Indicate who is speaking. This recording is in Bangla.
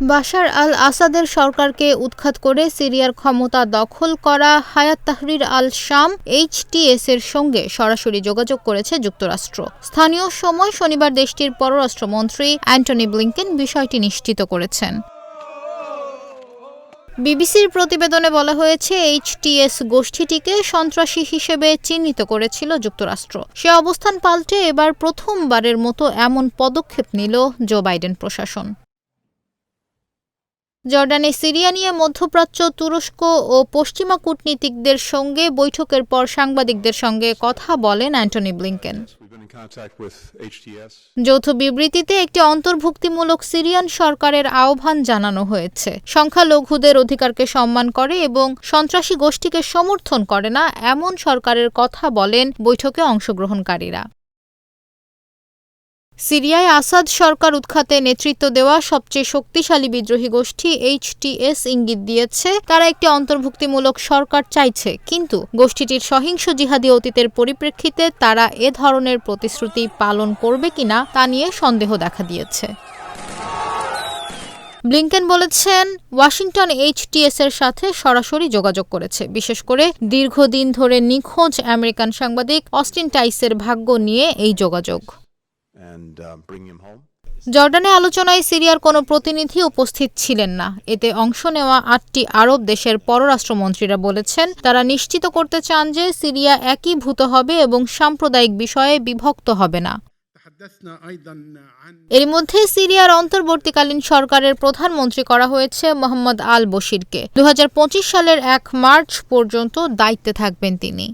Speaker 1: বাশার আল আসাদের সরকারকে উৎখাত করে সিরিয়ার ক্ষমতা দখল করা হায়াত তাহরির আল শাম এইচটিএস এর সঙ্গে সরাসরি যোগাযোগ করেছে যুক্তরাষ্ট্র। স্থানীয় সময় শনিবার দেশটির পররাষ্ট্রমন্ত্রী অ্যান্টনি ব্লিংকেন বিষয়টি নিশ্চিত করেছেন। বিবিসির প্রতিবেদনে বলা হয়েছে এইচটিএস গোষ্ঠীটিকে সন্ত্রাসী হিসেবে চিহ্নিত করেছিল যুক্তরাষ্ট্র। সে অবস্থান পাল্টে এবার প্রথমবারের মতো এমন পদক্ষেপ নিল জো বাইডেন প্রশাসন। জর্ডানে সিরিয়া নিয়ে মধ্যপ্রাচ্য তুরস্ক ও পশ্চিমা কূটনীতিকদের সঙ্গে বৈঠকের পর সাংবাদিকদের সঙ্গে কথা বলেন অ্যান্টনি ব্লিংকেন. যৌথ বিবৃতিতে একটি অন্তর্ভুক্তিমূলক সিরিয়ান সরকারের আহ্বান জানানো হয়েছে। সংখ্যালঘুদের অধিকারকে সম্মান করে এবং সন্ত্রাসী গোষ্ঠীকে সমর্থন করে না এমন সরকারের কথা বলেন বৈঠকে অংশগ্রহণকারীরা। সিরিয়ায় আসাদ সরকার উৎখাতে নেতৃত্ব দেওয়া সবচেয়ে শক্তিশালী বিদ্রোহী গোষ্ঠী এইচটিএস ইঙ্গিত দিয়েছে, তারা একটি অন্তর্ভুক্তিমূলক সরকার চাইছে। কিন্তু গোষ্ঠীটির সহিংস জিহাদি অতীতের পরিপ্রেক্ষিতে তারা এ ধরনের প্রতিশ্রুতি পালন করবে কিনা তা নিয়ে সন্দেহ দেখা দিয়েছে। ব্লিংকেন বলেছেন, ওয়াশিংটন এইচটিএস এর সাথে সরাসরি যোগাযোগ করেছে। বিশেষ করে দীর্ঘদিন ধরে নিখোঁজ আমেরিকান সাংবাদিক অস্টিন টাইসের ভাগ্য নিয়ে এই যোগাযোগ। জর্ডানে আলোচনায় সিরিয়ার কোনো প্রতিনিধি উপস্থিত ছিলেন না। এতে অংশ নেওয়া আটটি আরব দেশের পররাষ্ট্রমন্ত্রীরা বলেছেন তারা নিশ্চিত করতে চান যে সিরিয়া একীভূত হবে এবং সাম্প্রদায়িক বিষয়ে বিভক্ত হবে না। এর মধ্যে সিরিয়ার অন্তর্বর্তীকালীন সরকারের প্রধানমন্ত্রী করা হয়েছে মোহাম্মদ আল বশিরকে দুহাজার পঁচিশ সালের এক মার্চ পর্যন্ত দায়িত্বে থাকবেন তিনি।